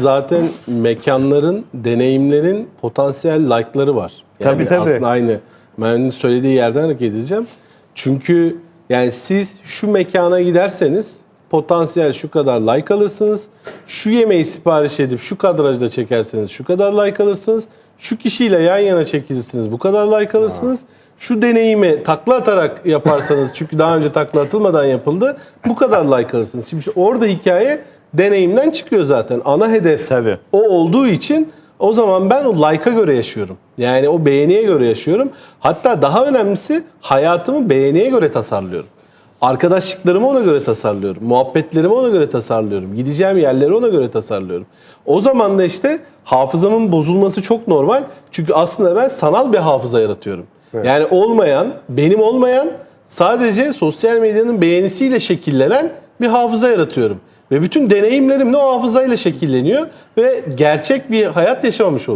Zaten mekanların, deneyimlerin potansiyel like'ları var. Yani Tabii, tabii. Aslında aynı Merve'nin söylediği yerden hareket edeceğim. Çünkü yani siz şu mekana giderseniz potansiyel şu kadar like alırsınız. Şu yemeği sipariş edip şu kadrajda çekerseniz şu kadar like alırsınız. Şu kişiyle yan yana çekilirsiniz bu kadar like alırsınız. Şu deneyimi takla atarak yaparsanız çünkü daha önce takla atılmadan yapıldı bu kadar like alırsınız. Şimdi orada hikaye deneyimden çıkıyor zaten. Ana hedef Tabii. o olduğu için o zaman ben o like'a göre yaşıyorum. Yani o beğeniye göre yaşıyorum. Hatta daha önemlisi hayatımı beğeniye göre tasarlıyorum. Arkadaşlıklarımı ona göre tasarlıyorum. Muhabbetlerimi ona göre tasarlıyorum. Gideceğim yerleri ona göre tasarlıyorum. O zaman da işte hafızamın bozulması çok normal. Çünkü aslında ben sanal bir hafıza yaratıyorum. Yani olmayan, benim olmayan sadece sosyal medyanın beğenisiyle şekillenen bir hafıza yaratıyorum. Ve bütün deneyimlerim de o hafızayla şekilleniyor ve gerçek bir hayat yaşamamış oluyorum.